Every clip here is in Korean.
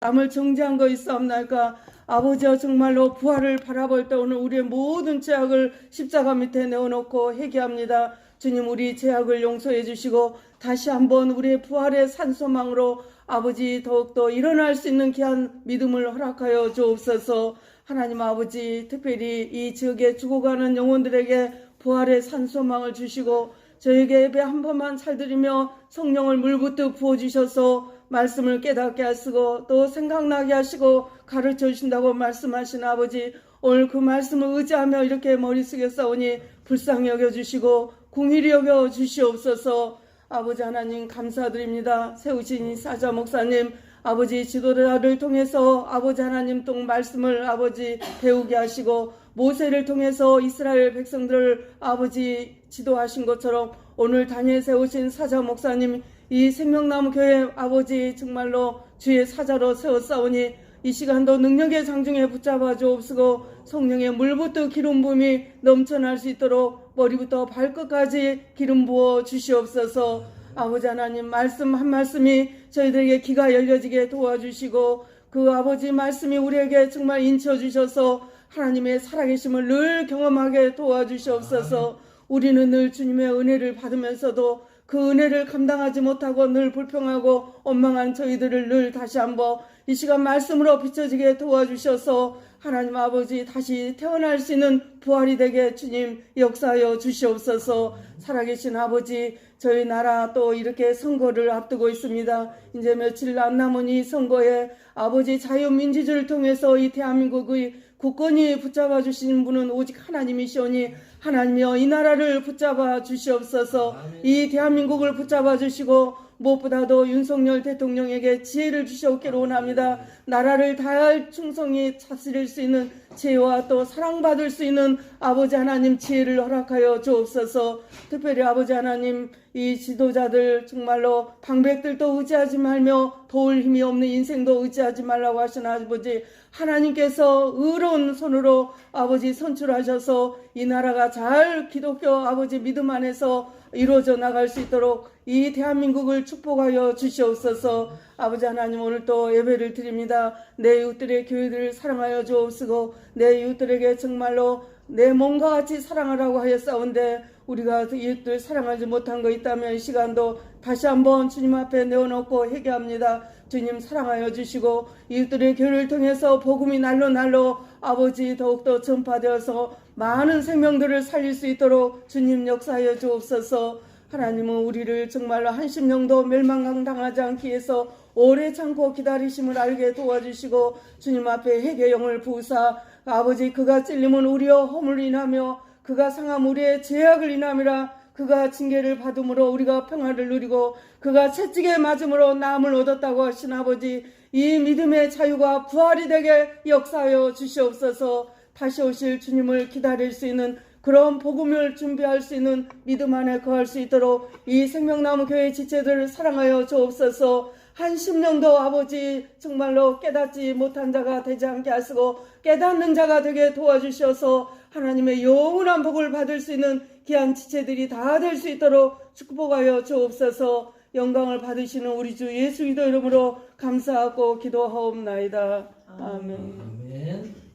남을 정죄한 거 있사옵나이까 아버지여 정말로 부활을 바라볼 때 오늘 우리의 모든 죄악을 십자가 밑에 내어놓고 회개합니다. 주님 우리 죄악을 용서해 주시고 다시 한번 우리의 부활의 산소망으로 아버지 더욱더 일어날 수 있는 귀한 믿음을 허락하여 주옵소서 하나님 아버지 특별히 이 지역에 죽어가는 영혼들에게 부활의 산소망을 주시고 저에게 예배 한 번만 잘 드리며 성령을 물부터 부어주셔서 말씀을 깨닫게 하시고 또 생각나게 하시고 가르쳐 주신다고 말씀하신 아버지 오늘 그 말씀을 의지하며 이렇게 머릿속에 싸우니 불쌍히 여겨 주시고 궁일이 여겨 주시옵소서. 아버지 하나님 감사드립니다. 세우신 이 사자 목사님 아버지 지도자를 통해서 아버지 하나님 또 말씀을 아버지 배우게 하시고 모세를 통해서 이스라엘 백성들을 아버지 지도하신 것처럼 오늘 다니엘 세우신 사자 목사님 이 생명나무 교회 아버지 정말로 주의 사자로 세웠사오니 이 시간도 능력의 장중에 붙잡아 주옵시고 성령의 물부터 기름 부음이 넘쳐날 수 있도록 머리부터 발끝까지 기름 부어 주시옵소서. 아버지 하나님 말씀 한 말씀이 저희들에게 귀가 열려지게 도와주시고 그 아버지 말씀이 우리에게 정말 인쳐 주셔서 하나님의 살아계심을 늘 경험하게 도와주시옵소서. 우리는 늘 주님의 은혜를 받으면서도 그 은혜를 감당하지 못하고 늘 불평하고 원망한 저희들을 늘 다시 한번 이 시간 말씀으로 비춰지게 도와주셔서 하나님 아버지 다시 태어날 수 있는 부활이 되게 주님 역사하여 주시옵소서 살아계신 아버지 저희 나라 또 이렇게 선거를 앞두고 있습니다. 이제 며칠 안 남은 이 선거에 아버지 자유민주주의를 통해서 이 대한민국의 국권이 붙잡아 주시는 분은 오직 하나님이시오니 하나님이여 이 나라를 붙잡아 주시옵소서. 이 대한민국을 붙잡아 주시고 무엇보다도 윤석열 대통령에게 지혜를 주시옵기를 원합니다. 나라를 다할 충성히 다스릴 수 있는 지혜와 또 사랑받을 수 있는 아버지 하나님 지혜를 허락하여 주옵소서. 특별히 아버지 하나님 이 지도자들 정말로 방백들도 의지하지 말며 도울 힘이 없는 인생도 의지하지 말라고 하신 아버지 하나님께서 의로운 손으로 아버지 선출하셔서 이 나라가 잘 기독교 아버지 믿음 안에서 이루어져 나갈 수 있도록 이 대한민국을 축복하여 주시옵소서 아버지 하나님 오늘 또 예배를 드립니다 내 이웃들의 교회들을 사랑하여 주옵시고 내 이웃들에게 정말로 내 몸과 같이 사랑하라고 하였사온데 우리가 이웃들 사랑하지 못한 거 있다면 이 시간도 다시 한번 주님 앞에 내어놓고 회개합니다. 주님 사랑하여 주시고 이웃들의 교회를 통해서 복음이 날로 날로 아버지 더욱더 전파되어서 많은 생명들을 살릴 수 있도록 주님 역사하여 주옵소서. 하나님은 우리를 정말로 한심령도 멸망당하지 않기 위해서 오래 참고 기다리심을 알게 도와주시고 주님 앞에 회개영을 부으사 아버지 그가 찔림은 우리여 허물 인하며 그가 상함 우리의 죄악을 인함이라 그가 징계를 받음으로 우리가 평화를 누리고 그가 채찍에 맞음으로 나음을 얻었다고 하신 아버지 이 믿음의 자유가 부활이 되게 역사하여 주시옵소서. 다시 오실 주님을 기다릴 수 있는 그런 복음을 준비할 수 있는 믿음 안에 거할 수 있도록 이 생명나무 교회 지체들을 사랑하여 주옵소서. 한 10년도 아버지 정말로 깨닫지 못한 자가 되지 않게 하시고 깨닫는 자가 되게 도와주셔서 하나님의 영원한 복을 받을 수 있는 귀한 지체들이 다 될 수 있도록 축복하여 주옵소서 영광을 받으시는 우리 주 예수 기도 이름으로 감사하고 기도하옵나이다. 아멘. 아멘.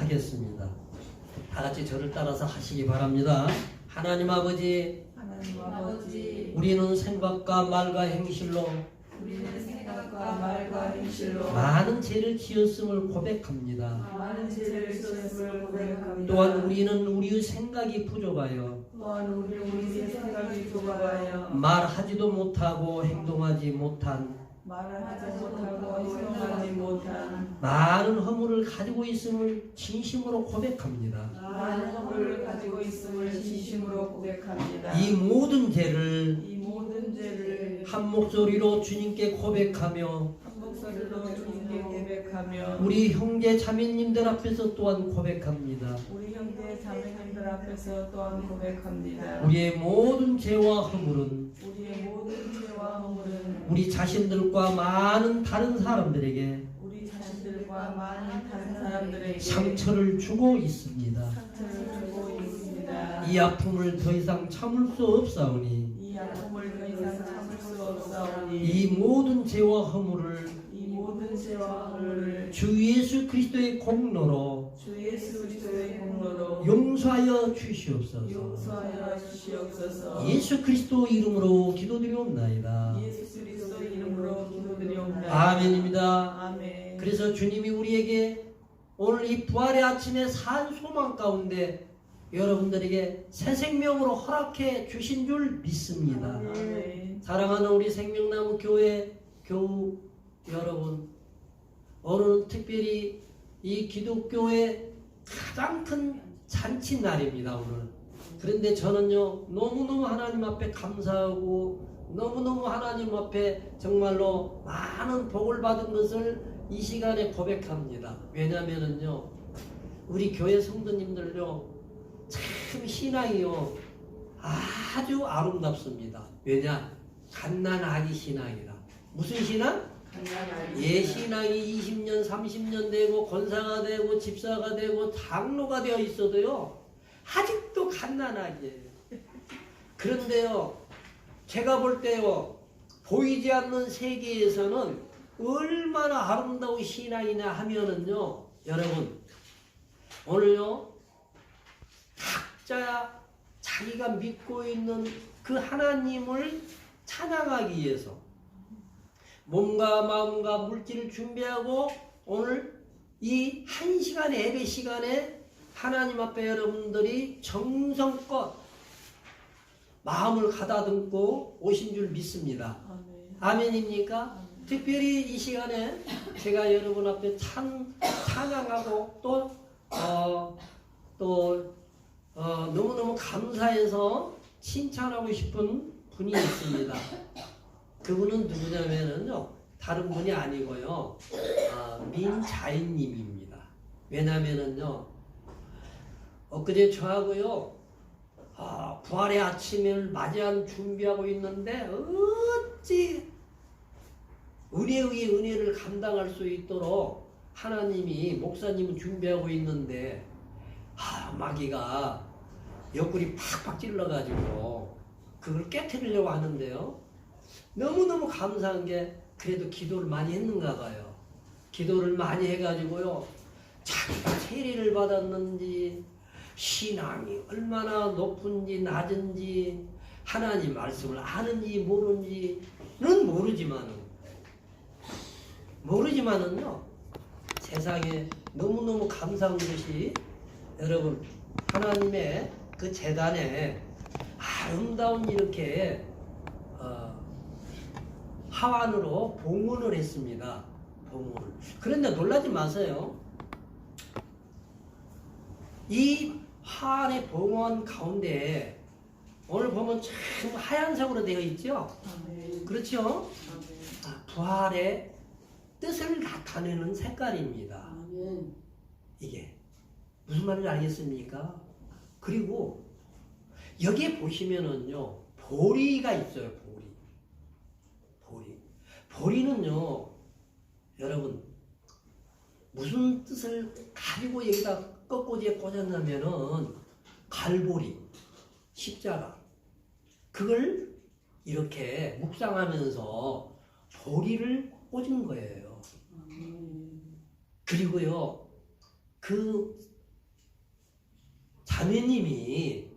하겠습니다. 다 같이 저를 따라서 하시기 바랍니다. 하나님 아버지, 하나님 아버지, 우리는 생각과 말과 행실로 우리는 생각과 말과 행실로 많은 죄를 지었음을 고백합니다. 많은 죄를 지었음을 고백합니다. 또한 우리는 우리의 생각이 부족하여 또한 우리 우리의 생각이 좁아요. 말하지도 못하고 행동하지 못한 말을 하지 못하고 행동하지 못한 많은 허물을 가지고 있음을 진심으로 고백합니다. 많은 허물을 가지고 있음을 진심으로 고백합니다. 이 모든 죄를 이 모든 죄를 한 목소리로 주님께 고백하며 한 목소리로 주님께 고백하며 우리 형제 자매님들 앞에서 또한 고백합니다. 우리 형제 자매님들 앞에서 또한 고백합니다. 우리의 모든 죄와 허물은 우리의 모든 죄와 허물은 우리 자신들과 많은 다른 사람들에게 우리 자신들과 많은 다른 사람들에게 상처를 주고 있습니다. 상처를 주고 있습니다. 이 아픔을 더 이상 참을 수 없사오니 이 아픔을 더 이상 참을 수 없사오니 이 모든 죄와 허물을 이 모든 죄와 허물을 주 예수 그리스도의 공로로 주 예수 그리스도의 공로로 용서하여 주시옵소서. 용서하여 주시옵소서. 예수 그리스도 이름으로 기도드리옵나이다. 예수 그리스도 이름으로 기도드리옵나이다. 아멘입니다. 아멘. 그래서 주님이 우리에게 오늘 이 부활의 아침에 산 소망 가운데 여러분들에게 새 생명으로 허락해 주신 줄 믿습니다. 아멘. 사랑하는 우리 생명나무 교회 교우 여러분, 오늘은 특별히 이 기독교의 가장 큰 잔치 날입니다. 오늘. 그런데 저는요 너무너무 하나님 앞에 감사하고 너무너무 하나님 앞에 정말로 많은 복을 받은 것을 이 시간에 고백합니다. 왜냐면은요 우리 교회 성도님들요 참 신앙이요 아주 아름답습니다. 왜냐 갓난아기 신앙이라 무슨 신앙? 간단하게. 예 신앙이 20년 30년 되고 권사가 되고 집사가 되고 장로가 되어 있어도요 아직도 갓난아기예요. 그런데요 제가 볼 때요 보이지 않는 세계에서는 얼마나 아름다운 신앙이냐 하면은요 여러분 오늘요 각자 자기가 믿고 있는 그 하나님을 찬양하기 위해서 몸과 마음과 물질을 준비하고 오늘 이 한 시간의 예배 시간에 하나님 앞에 여러분들이 정성껏 마음을 가다듬고 오신 줄 믿습니다. 아멘. 아멘입니까? 특별히 이 시간에 제가 여러분 앞에 찬, 찬양하고 또, 어, 또, 어, 너무너무 감사해서 칭찬하고 싶은 분이 있습니다. 그분은 누구냐면은요, 다른 분이 아니고요, 아, 민자인님입니다. 왜냐면은요, 엊그제 저하고요, 아, 부활의 아침을 맞이한 준비하고 있는데 어찌 은혜 위에 은혜를 감당할 수 있도록 하나님이 목사님은 준비하고 있는데 아, 마귀가 옆구리 팍팍 찔러가지고 그걸 깨뜨리려고 하는데요. 너무너무 감사한 게 그래도 기도를 많이 했는가 봐요. 기도를 많이 해가지고요. 자기가 세례를 받았는지 신앙이 얼마나 높은지 낮은지 하나님 말씀을 아는지 모르는지는 모르지만은 모르지만은요 세상에 너무너무 감사한 것이 여러분 하나님의 그 재단에 아름다운 이렇게 어, 하완으로 봉헌을 했습니다. 봉헌을. 그런데 놀라지 마세요. 이 화환의 봉헌 가운데 오늘 보면 참 하얀색으로 되어 있죠? 그렇죠? 아, 부활의 뜻을 나타내는 색깔입니다. 이게 무슨 말인지 알겠습니까? 그리고 여기에 보시면은요 보리가 있어요 보리는요, 여러분, 무슨 뜻을 가지고 여기다 꺾꽂이에 꽂았냐면은, 갈보리, 십자가. 그걸 이렇게 묵상하면서 보리를 꽂은 거예요. 그리고요, 그 자매님이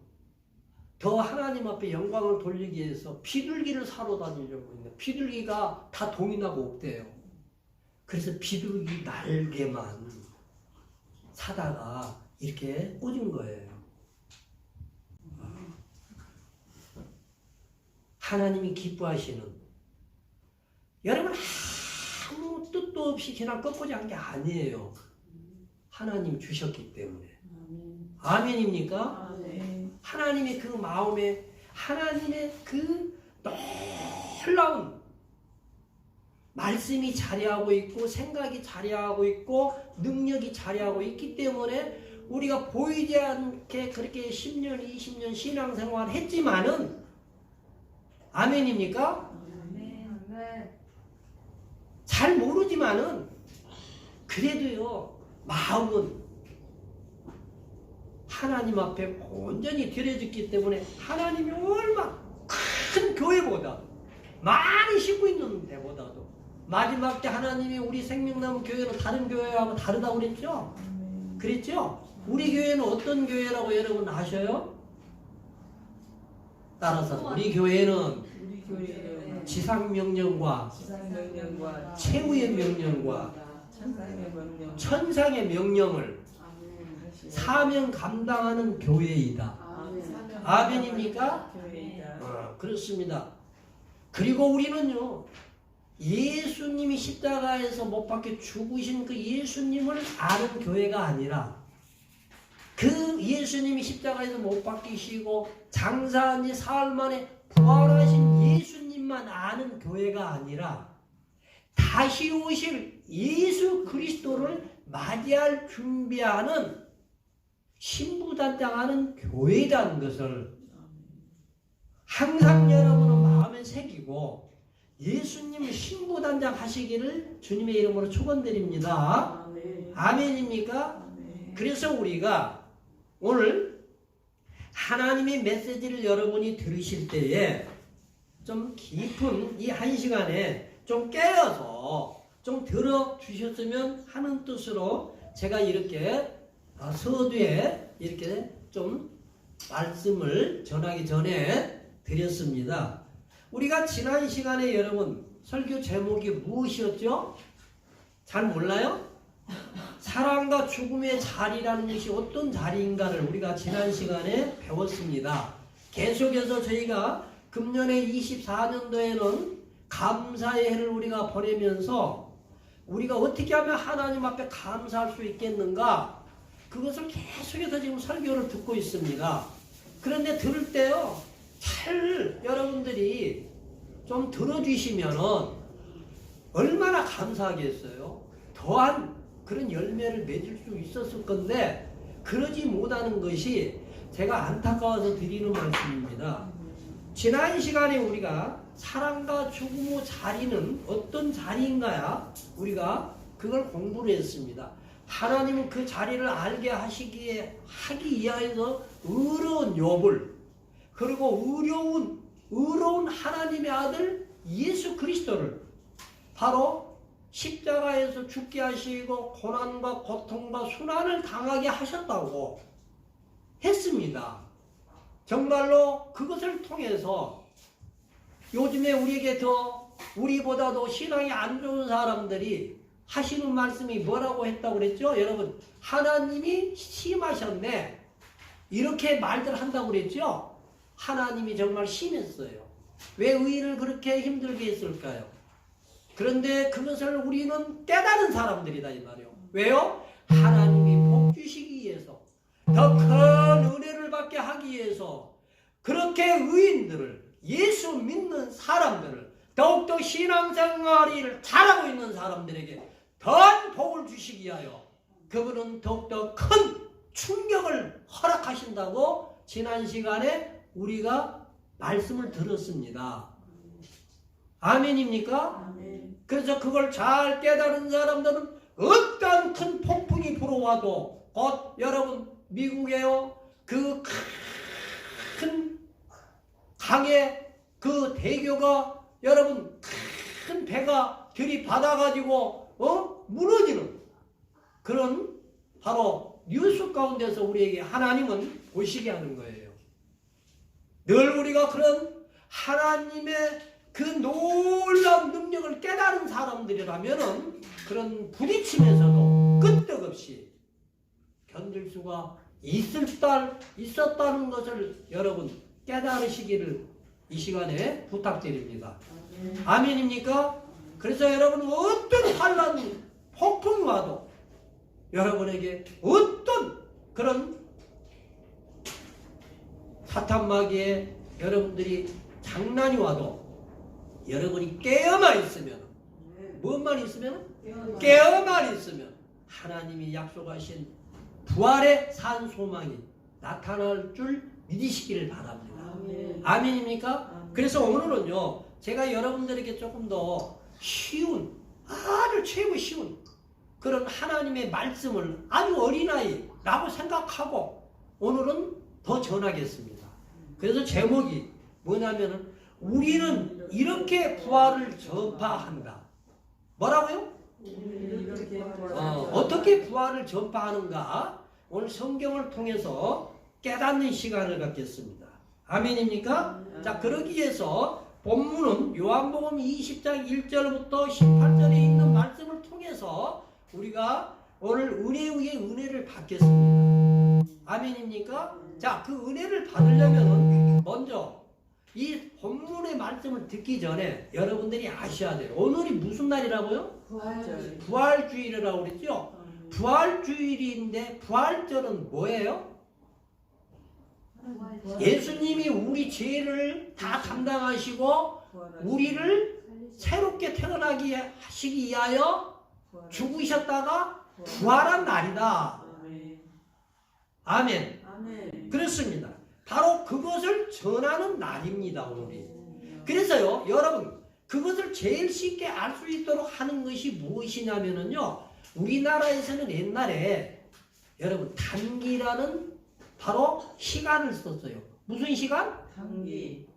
더 하나님 앞에 영광을 돌리기 위해서 비둘기를 사러 다니려고 했는데 비둘기가 다 동인하고 없대요. 그래서 비둘기 날개만 사다가 이렇게 꽂은 거예요. 하나님이 기뻐하시는 여러분 아무 뜻도 없이 그냥 꺾고자 한 게 아니에요. 하나님 주셨기 때문에. 아멘입니까? 하나님의 그 마음에 하나님의 그 놀라운 말씀이 자리하고 있고 생각이 자리하고 있고 능력이 자리하고 있기 때문에 우리가 보이지 않게 그렇게 10년, 20년 신앙생활 했지만은 아멘입니까? 잘 모르지만은 그래도요 마음은 하나님 앞에 온전히 드려졌기 때문에 하나님이 얼마 큰 교회보다 많이 쉬고 있는 데보다도 마지막 때 하나님이 우리 생명나무 교회는 다른 교회하고 다르다고 그랬죠? 그랬죠? 우리 교회는 어떤 교회라고 여러분 아셔요? 따라서 우리 교회는 우리 교회는 지상 명령과 지상 명령과 최후의 명령과 천상의 명령 천상의 명령을 사명 감당하는 교회이다. 아멘입니까? 교회이다. 어, 그렇습니다. 그리고 우리는요, 예수님이 십자가에서 못 박혀 죽으신 그 예수님을 아는 교회가 아니라, 그 예수님이 십자가에서 못 박히시고 장사한 지 사흘 만에 부활하신 예수님만 아는 교회가 아니라, 다시 오실 예수 그리스도를 맞이할 준비하는 신부단장하는 교회라는 것을 항상 여러분은 마음에 새기고 예수님을 신부단장 하시기를 주님의 이름으로 축원드립니다. 아멘. 아멘입니까? 아멘. 그래서 우리가 오늘 하나님의 메시지를 여러분이 들으실 때에 좀 깊은 이 한 시간에 좀 깨어서 좀 들어 주셨으면 하는 뜻으로 제가 이렇게 아, 서두에 이렇게 좀 말씀을 전하기 전에 드렸습니다. 우리가 지난 시간에 여러분 설교 제목이 무엇이었죠? 잘 몰라요? 사랑과 죽음의 자리라는 것이 어떤 자리인가를 우리가 지난 시간에 배웠습니다. 계속해서 저희가 금년에 24년도에는 감사의 해를 우리가 보내면서 우리가 어떻게 하면 하나님 앞에 감사할 수 있겠는가? 그것을 계속해서 지금 설교를 듣고 있습니다. 그런데 들을 때요, 잘 여러분들이 좀 들어주시면은 얼마나 감사하겠어요. 더한 그런 열매를 맺을 수 있었을 건데 그러지 못하는 것이 제가 안타까워서 드리는 말씀입니다. 지난 시간에 우리가 사랑과 죽음의 자리는 어떤 자리인가야? 우리가 그걸 공부를 했습니다. 하나님은 그 자리를 알게 하시기에 하기 위하여서 의로운 욥을 그리고 의로운 의로운 하나님의 아들 예수 그리스도를 바로 십자가에서 죽게 하시고 고난과 고통과 순환을 당하게 하셨다고 했습니다. 정말로 그것을 통해서 요즘에 우리에게 더 우리보다도 신앙이 안 좋은 사람들이 하시는 말씀이 뭐라고 했다고 그랬죠? 여러분 하나님이 심하셨네 이렇게 말들 한다고 그랬죠? 하나님이 정말 심했어요. 왜 의인을 그렇게 힘들게 했을까요? 그런데 그것을 우리는 깨달은 사람들이다 이 말이요. 왜요? 하나님이 복 주시기 위해서 더 큰 은혜를 받게 하기 위해서 그렇게 의인들을 예수 믿는 사람들을 더욱더 신앙생활을 잘하고 있는 사람들에게 더 복을 주시기 위하여 그분은 더욱더 큰 충격을 허락하신다고 지난 시간에 우리가 말씀을 들었습니다. 아멘입니까? 아멘. 그래서 그걸 잘 깨달은 사람들은 어떤 큰 폭풍이 불어와도 곧 여러분 미국에요 그 큰 강에 그 대교가 여러분 큰 배가 들이받아가지고 어 무너지는 그런 바로 뉴스 가운데서 우리에게 하나님은 보시게 하는 거예요. 늘 우리가 그런 하나님의 그 놀라운 능력을 깨달은 사람들이라면은 그런 부딪힘에서도 끄떡없이 견딜 수가 있을 딸 있었다는 것을 여러분 깨달으시기를 이 시간에 부탁드립니다. 아멘입니까? 그래서 여러분 어떤 환란 폭풍이 와도 여러분에게 어떤 그런 사탄마귀에 여러분들이 장난이 와도 여러분이 깨어만 있으면 무엇만 있으면 깨어만 있으면 하나님이 약속하신 부활의 산 소망이 나타날 줄 믿으시기를 바랍니다. 아멘. 아멘입니까? 그래서 오늘은요, 제가 여러분들에게 조금 더 쉬운, 아주 최고 쉬운 그런 하나님의 말씀을 아주 어린아이라고 생각하고 오늘은 더 전하겠습니다. 그래서 제목이 뭐냐면은 우리는 이렇게 부활을 전파한다. 뭐라고요? 어, 어떻게 부활을 전파하는가? 오늘 성경을 통해서 깨닫는 시간을 갖겠습니다. 아멘입니까? 자, 그러기 위해서 본문은 요한복음 20장 1절부터 18절에 있는 말씀을 통해서 우리가 오늘 은혜 위에 은혜를 받겠습니다. 아멘입니까? 자, 그 은혜를 받으려면은 먼저 이 본문의 말씀을 듣기 전에 여러분들이 아셔야 돼요. 오늘이 무슨 날이라고요? 부활절. 부활주일이라고 그랬죠? 부활주일인데 부활절은 뭐예요? 예수님이 우리 죄를 다 감당하시고 우리를 새롭게 태어나게 하시기 위하여 죽으셨다가 부활한 날이다. 아멘. 그렇습니다. 바로 그것을 전하는 날입니다, 오늘이. 그래서요, 여러분, 그것을 제일 쉽게 알 수 있도록 하는 것이 무엇이냐면은요, 우리나라에서는 옛날에 여러분, 단기라는 바로 시간을 썼어요. 무슨 시간? 단기.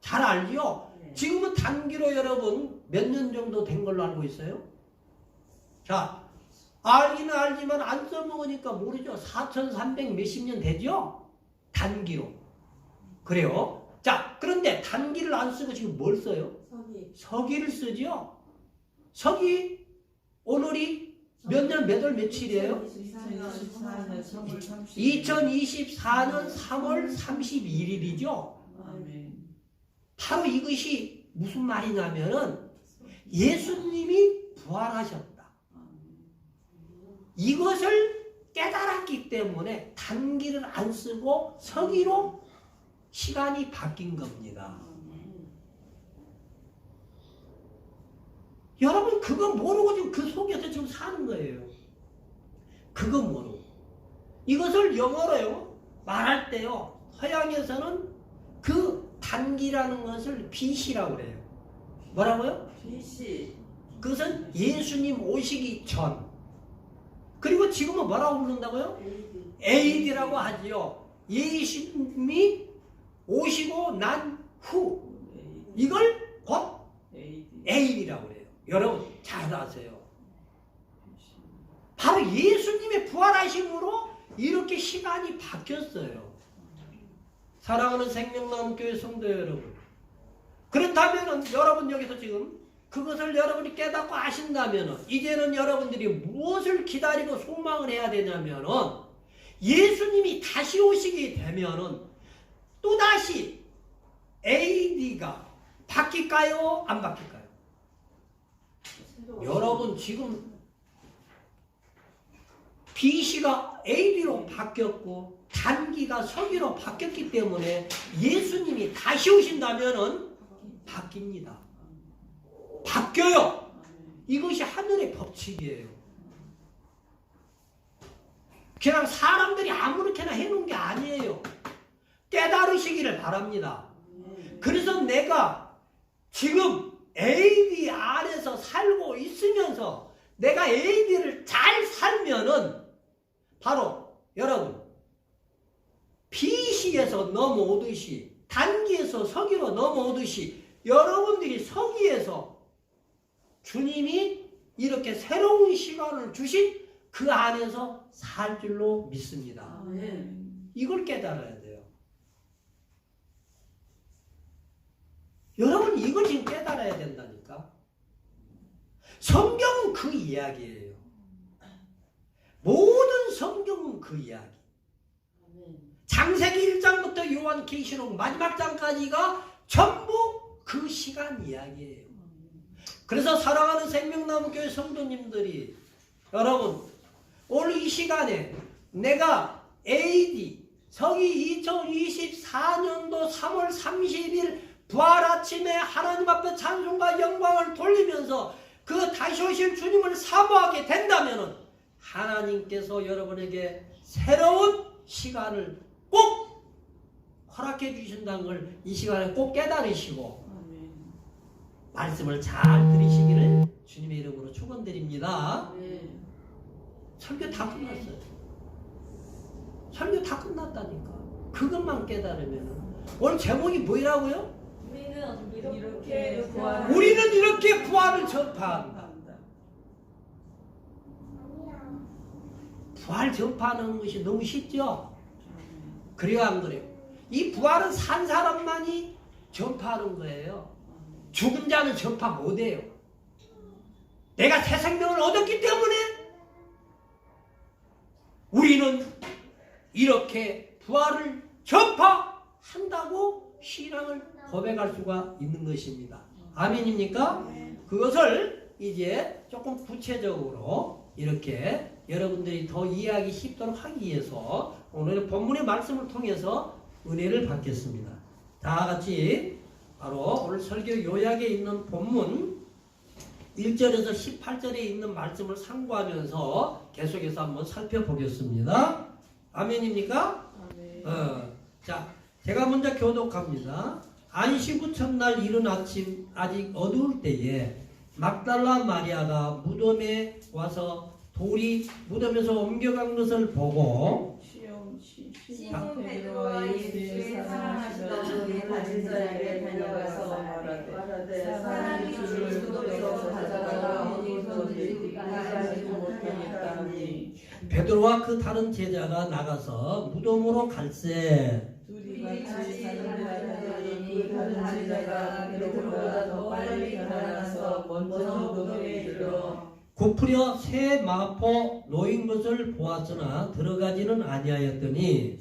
잘 알죠? 네. 지금은 단기로 여러분 몇 년 정도 된 걸로 알고 있어요? 자, 알기는 알지만 안 써먹으니까 모르죠. 4,300 몇십 년 되죠? 단기로. 그래요? 자, 그런데 단기를 안 쓰고 지금 뭘 써요? 서기. 서기를 쓰죠? 서기, 오늘이 몇 년, 몇 월, 며칠이에요? 2024년 3월 30일. 2024년 3월 31일이죠? 아멘. 바로 이것이 무슨 말이냐면은 예수님이 부활하셨다. 이것을 깨달았기 때문에 단기를 안 쓰고 서기로 시간이 바뀐 겁니다. 여러분 그거 모르고 지금 그 속에서 지금 사는 거예요. 그거 모르고. 이것을 영어로요 말할 때요 서양에서는 그 단기라는 것을 빛이라고 그래요. 뭐라고요? BC. 그것은 예수님 오시기 전. 그리고 지금은 뭐라고 부른다고요? AD라고 하지요. 예수님이 오시고 난 후. 이걸 곧 AD. AD라고 그래요. 여러분 잘 아세요. 바로 예수님의 부활하심으로 이렇게 시간이 바뀌었어요. 사랑하는 생명나눔교회 성도 여러분. 그렇다면 여러분 여기서 지금 그것을 여러분이 깨닫고 아신다면 이제는 여러분들이 무엇을 기다리고 소망을 해야 되냐면은 예수님이 다시 오시게 되면은 또다시 AD가 바뀔까요? 안 바뀔까요? 여러분 지금 BC가 AD로 바뀌었고 단기가 서기로 바뀌었기 때문에 예수님이 다시 오신다면은 바뀝니다. 바뀌어요. 이것이 하늘의 법칙이에요. 그냥 사람들이 아무렇게나 해놓은 게 아니에요. 깨달으시기를 바랍니다. 그래서 내가 지금 AD 안에서 살고 있으면서 내가 AD를 잘 살면은 바로 여러분 비시에서 넘어오듯이 단기에서 서기로 넘어오듯이 여러분들이 서기에서 주님이 이렇게 새로운 시간을 주신 그 안에서 살 줄로 믿습니다. 이걸 깨달아야 돼요. 여러분 이걸 지금 깨달아야 된다니까. 성경은 그 이야기예요. 모든 성경은 그 이야기. 장세기 1장부터 요한 계시록 마지막 장까지가 전부 그 시간 이야기예요. 그래서 사랑하는 생명나무 교회 성도님들이 여러분 오늘 이 시간에 내가 AD 서기 2024년도 3월 30일 부활 아침에 하나님 앞에 찬송과 영광을 돌리면서 그 다시 오실 주님을 사모하게 된다면 하나님께서 여러분에게 새로운 시간을 꼭 허락해 주신다는 걸 이 시간에 꼭 깨달으시고. 말씀을 잘 들으시기를 주님의 이름으로 축원드립니다. 설교 다 끝났어요. 설교 다 끝났다니까. 그것만 깨달으면 오늘 제목이 뭐라고요? 우리는 이렇게 부활을 전파한다. 부활 전파하는 것이 너무 쉽죠? 그래요 안 그래요? 이 부활은 산 사람만이 전파하는 거예요. 죽은 자는 전파 못 해요. 내가 새 생명을 얻었기 때문에 우리는 이렇게 부활을 전파한다고 신앙을 고백할 수가 있는 것입니다. 아멘입니까? 그것을 이제 조금 구체적으로 이렇게 여러분들이 더 이해하기 쉽도록 하기 위해서 오늘 본문의 말씀을 통해서 은혜를 받겠습니다. 다 같이 바로 오늘 설교 요약에 있는 본문 1절에서 18절에 있는 말씀을 참고하면서 계속해서 한번 살펴보겠습니다. 아멘입니까? 아멘. 어, 자, 제가 먼저 교독합니다. 안식 후 첫날 이른 아침 아직 어두울 때에 막달라 마리아가 무덤에 와서 돌이 무덤에서 옮겨간 것을 보고 시몬 베드로와 예수의 사랑하시던 그의 가진 자에게 달려가서 말하되 사람이 주를 무덤에서 가져다가 어디서든지 우리가 알지 못하니까니. 베드로와 그 다른 제자가 나가서 무덤으로 갈새 둘 이 같이 사는 자들이 그 다른 제자가 베드로보다 더 빨리 일어나서 먼저 무덤에 이르러 굽으려 새 마포 놓인 것을 보았으나 들어가지는 아니하였더니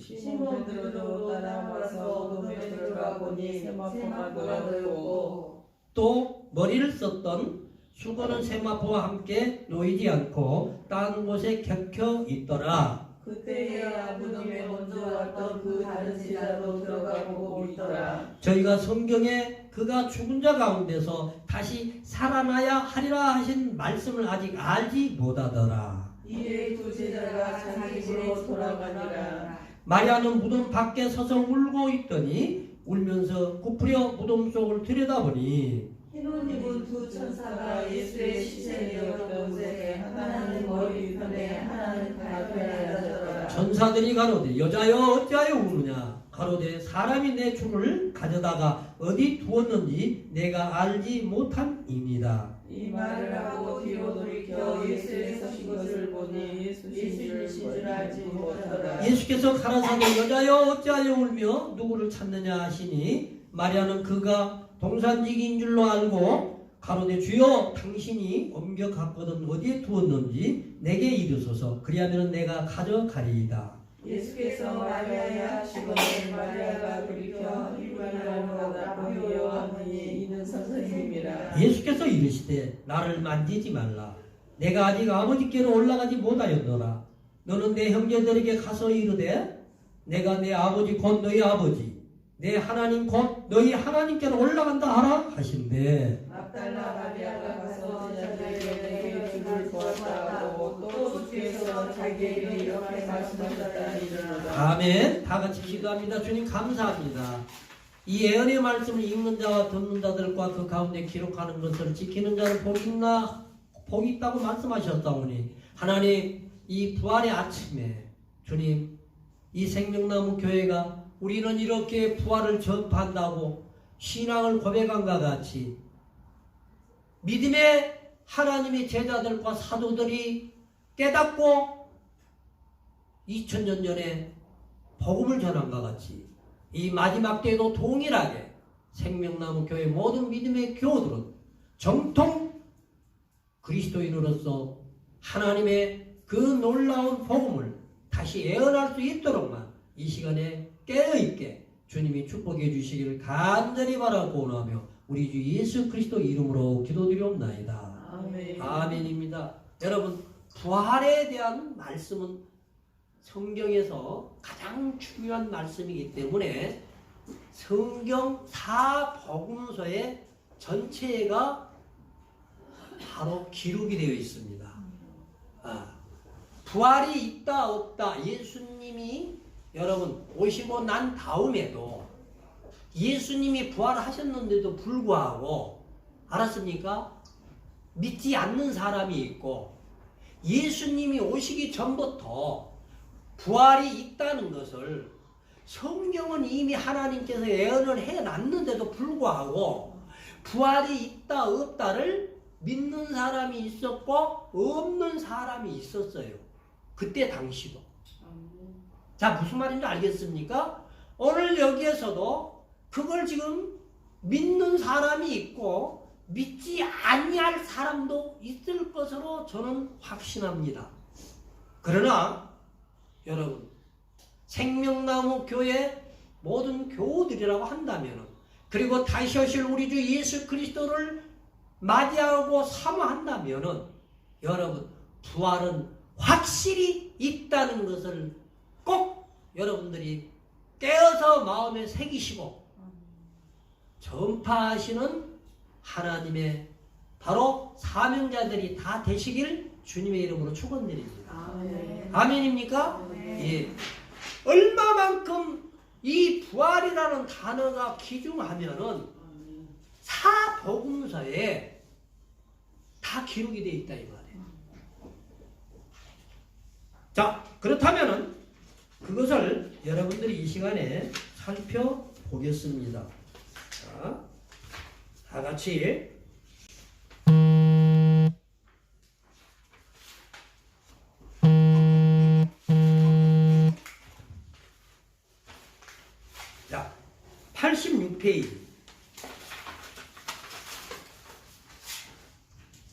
또 머리를 썼던 수건은 세마포와 함께 놓이지 않고 딴 곳에 겹쳐 있더라. 그때야 무덤에 먼저 왔던 그 다른 제자도 들어가 보고 있더라. 저희가 성경에 그가 죽은 자 가운데서 다시 살아나야 하리라 하신 말씀을 아직 알지 못하더라. 이에 두 제자가 자기 집으로 돌아가니라. 마리아는 무덤 밖에 서서 울고 있더니 울면서 굽으려 무덤 속을 들여다보니 흰옷 입은 두 천사가 예수의 시체를 였던 곳에 하나는 머리 위편에 하나는 발편에 앉았더라 전사들이 가로되 여자여 어찌하여 우느냐 가로되 사람이 내 주를 가져다가 어디 두었는지 내가 알지 못함입니다. 이 말을 하고 뒤로 돌이켜 예수의 서신 것을 보니 예수신 줄 알지 못하더라. 예수께서 가라사대 여자여 어찌하여 울며 누구를 찾느냐 하시니 마리아는 그가 동산직인 줄로 알고 가로되 주여 당신이 옮겨 갔거든 어디에 두었는지 내게 이르소서 그리하면 내가 가져가리이다. 예수께서 마리아야 하시거늘 마리아가 돌이켜 이브라임으로 보여 하느니 이는 선생님이라. 예수께서 이르시되 나를 만지지 말라. 내가 아직 아버지께로 올라가지 못하였노라. 너는 내 형제들에게 가서 이르되 내가 내 아버지 곧 너희 아버지 내 하나님 곧 너희 하나님께로 올라간다 하라 하신대. 막달라 마리아가 가서 제자들에게 주를 보았다 하고 또 주께서 자기에게 이렇게 말씀하셨다니 이르노라. 아멘. 다 같이 기도합니다. 주님 감사합니다. 이 예언의 말씀을 읽는 자와 듣는 자들과 그 가운데 기록하는 것을 지키는 자는 복이 있나 복이 있다고 말씀하셨다오니 하나님 이 부활의 아침에 주님 이 생명나무 교회가 우리는 이렇게 부활을 전파한다고 신앙을 고백한과 같이 믿음의 하나님의 제자들과 사도들이 깨닫고 2000년 전에 복음을 전한과 같이 이 마지막 때에도 동일하게 생명나무 교회 모든 믿음의 교우들은 정통 그리스도인으로서 하나님의 그 놀라운 복음을 다시 예언할 수 있도록만 이 시간에 깨어있게 주님이 축복해 주시기를 간절히 바라고 원하며 우리 주 예수 그리스도 이름으로 기도드리옵나이다. 아멘. 아멘입니다. 여러분 부활에 대한 말씀은 성경에서 가장 중요한 말씀이기 때문에 성경 사복음서의 전체가 바로 기록이 되어 있습니다. 아, 부활이 있다 없다 예수님이 여러분 오시고 난 다음에도 예수님이 부활하셨는데도 불구하고 알았습니까? 믿지 않는 사람이 있고 예수님이 오시기 전부터 부활이 있다는 것을 성경은 이미 하나님께서 예언을 해놨는데도 불구하고 부활이 있다 없다를 믿는 사람이 있었고 없는 사람이 있었어요. 그때 당시도. 자 무슨 말인지 알겠습니까? 오늘 여기에서도 그걸 지금 믿는 사람이 있고 믿지 아니할 사람도 있을 것으로 저는 확신합니다. 그러나 여러분 생명나무 교회 모든 교우들이라고 한다면 그리고 다시 오실 우리 주 예수 그리스도를 맞이하고 사모한다면 여러분 부활은 확실히 있다는 것을 꼭 여러분들이 깨어서 마음에 새기시고 전파하시는 하나님의 바로 사명자들이 다 되시길 주님의 이름으로 축원드립니다. 아멘. 아멘입니까? 아멘. 예. 얼마만큼 이 부활이라는 단어가 기중하면은 사복음서에 다 기록이 되어 있다 이 말이에요. 자 그렇다면은 그것을 여러분들이 이 시간에 살펴보겠습니다. 자, 다 같이